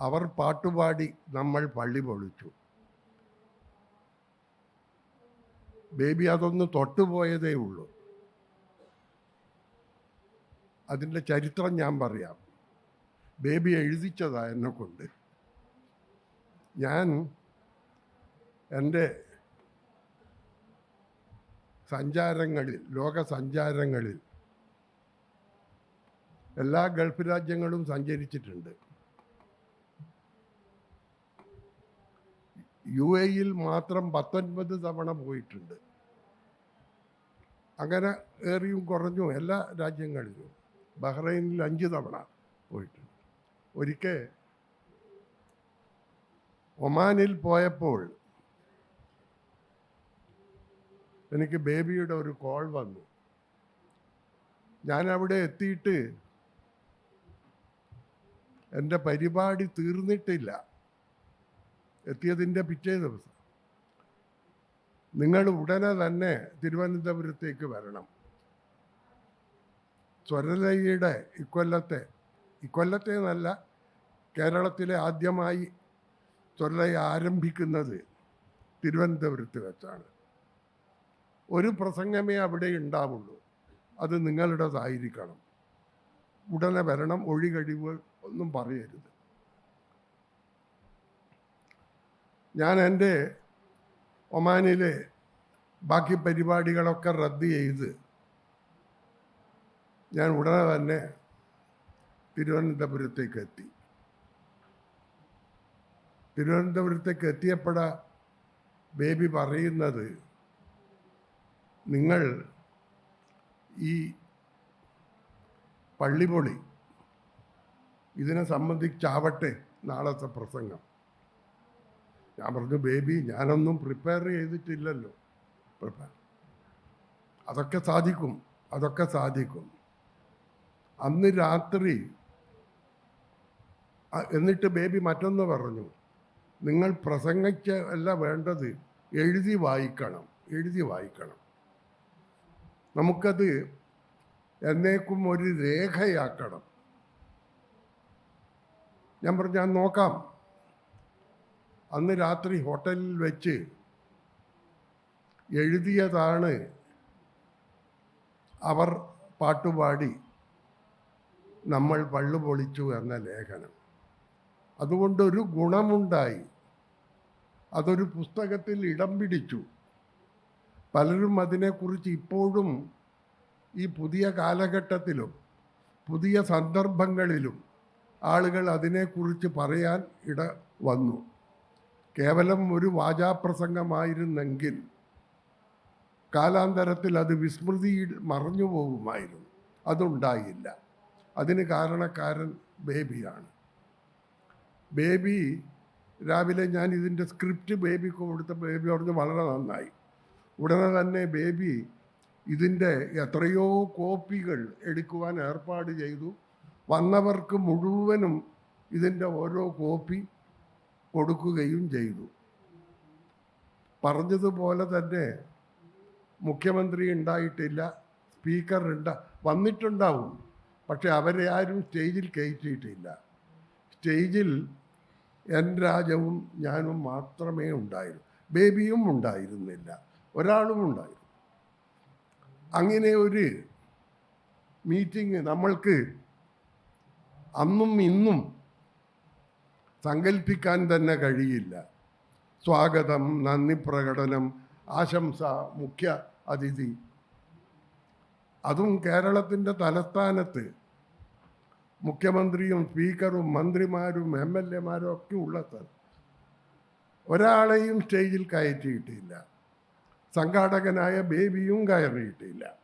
അവർ പാട്ടുപാടി നമ്മൾ പള്ളി പൊളിച്ചു. ബേബി അതൊന്ന് തൊട്ടുപോയതേ ഉള്ളൂ. അതിന്റെ ചരിത്രം ഞാൻ പറയാം. ബേബി എഴുതിച്ചതാ എന്നെ കൊണ്ട് ഞാൻ എന്റെ സഞ്ചാരങ്ങളിൽ ലോക സഞ്ചാരങ്ങളിൽ എല്ലാ ഗൾഫ് രാജ്യങ്ങളും സഞ്ചരിച്ചിട്ടുണ്ട്. യു എയിൽ മാത്രം പത്തൊൻപത് തവണ പോയിട്ടുണ്ട്. അങ്ങനെ ഏറിയും കുറഞ്ഞും എല്ലാ രാജ്യങ്ങളിലും. ബഹ്റൈനിൽ അഞ്ച് തവണ പോയിട്ടുണ്ട്. ഒരിക്കൽ ഒമാനിൽ പോയപ്പോൾ എനിക്ക് ബേബിയുടെ ഒരു കോൾ വന്നു. ഞാൻ അവിടെ എത്തിയിട്ട് എന്റെ പരിപാടി തീർന്നിട്ടില്ല. എത്തിയതിന്റെ പിറ്റേ ദിവസം. നിങ്ങൾ ഉടനെ തന്നെ തിരുവനന്തപുരത്തേക്ക് വരണം. സ്വരലയുടെ ഇക്കൊല്ലത്തെ ഇക്കൊല്ലത്തെ എന്നല്ല കേരളത്തിലെ ആദ്യമായി സ്വരലയ ആരംഭിക്കുന്നത് തിരുവനന്തപുരത്ത് വെച്ചാണ്. ഒരു പ്രസംഗമേ അവിടെ ഉണ്ടാവുള്ളൂ. അത് നിങ്ങളുടേതായിരിക്കണം. ഉടനെ വരണം ഒഴികഴിവ് ഒന്നും പറയരുത്. ഞാൻ എന്റെ ഒമാനിലെ ബാക്കി പരിപാടികളൊക്കെ റദ്ദ് ചെയ്ത് ഞാൻ ഉടനെ തന്നെ തിരുവനന്തപുരത്തേക്ക് എത്തി. തിരുവനന്തപുരത്തേക്ക് എത്തിയപ്പോഴാ ബേബി പറയുന്നത് നിങ്ങൾ ഈ പള്ളിപൊളി ഇതിനെ സംബന്ധിച്ചാവട്ടെ നാളത്തെ പ്രസംഗം. ഞാൻ പറഞ്ഞു ബേബി ഞാനൊന്നും പ്രിപ്പയർ ചെയ്തിട്ടില്ലല്ലോ. പ്രിപ്പയർ അതൊക്കെ സാധിക്കും അതൊക്കെ സാധിക്കും. അന്ന് രാത്രി എന്നിട്ട് ബേബി മറ്റൊന്ന് പറഞ്ഞു നിങ്ങൾ പ്രസംഗിച്ച അല്ല വേണ്ടത് എഴുതി വായിക്കണം എഴുതി വായിക്കണം. നമുക്കത് എന്നേക്കും ഒരു രേഖയാക്കണം. ഞാൻ പറഞ്ഞു ഞാൻ നോക്കാം. അന്ന് രാത്രി ഹോട്ടലിൽ വെച്ച് എഴുതിയതാണ് അവർ പാട്ടുപാടി നമ്മൾ പള്ളു പൊളിച്ചു എന്ന ലേഖനം. അതുകൊണ്ടൊരു ഗുണമുണ്ടായി. അതൊരു പുസ്തകത്തിൽ ഇടം പിടിച്ചു. പലരും അതിനെക്കുറിച്ച് ഇപ്പോഴും ഈ പുതിയ കാലഘട്ടത്തിലും പുതിയ സന്ദർഭങ്ങളിലും ആളുകൾ അതിനെക്കുറിച്ച് പറയാൻ ഇട വന്നു. കേവലം ഒരു വാചാപ്രസംഗമായിരുന്നെങ്കിൽ കാലാന്തരത്തിൽ അത് വിസ്മൃതിയിൽ മറഞ്ഞു പോകുമായിരുന്നു. അതുണ്ടായില്ല. അതിന് കാരണക്കാരൻ ബേബിയാണ്. ബേബി രാവിലെ ഞാൻ ഇതിന്റെ സ്ക്രിപ്റ്റ് ബേബിക്ക് കൊടുത്ത ബേബി പറഞ്ഞ് വളരെ നന്നായി. ഉടനെ തന്നെ ബേബി ഇതിന്റെ എത്രയോ കോപ്പികൾ എടുക്കുവാൻ ഏർപ്പാട് ചെയ്തു. വന്നവർക്ക് മുഴുവനും ഇതിന്റെ ഓരോ കോപ്പി കൊടുക്കുകയും ചെയ്തു. പറഞ്ഞതുപോലെ തന്നെ മുഖ്യമന്ത്രി ഉണ്ടായിട്ടില്ല സ്പീക്കർ ഉണ്ട വന്നിട്ടുണ്ടാവും. പക്ഷെ അവരെ ആരും സ്റ്റേജിൽ കയറ്റിയിട്ടില്ല. സ്റ്റേജിൽ എൻ രാജവും ഞാനും മാത്രമേ ഉണ്ടായിരുന്നു. ബേബിയും ഉണ്ടായിരുന്നില്ല. ഒരാളും ഉണ്ടായിരുന്നു. അങ്ങനെ ഒരു മീറ്റിംഗ് നമ്മൾക്ക് അന്നും ഇന്നും സങ്കല്പിക്കാൻ തന്നെ കഴിയില്ല. സ്വാഗതം നന്ദി പ്രകടനം ആശംസ മുഖ്യ അതിഥി. അതും കേരളത്തിന്റെ തലസ്ഥാനത്ത്. മുഖ്യമന്ത്രിയും സ്പീക്കറും മന്ത്രിമാരും എം എൽ എമാരും ഒക്കെ ഉള്ള സ്ഥലം ഒരാളെയും സ്റ്റേജിൽ കയറ്റിയിട്ടില്ല. സംഘാടകനായ ബേബിയും കയറിയിട്ടില്ല.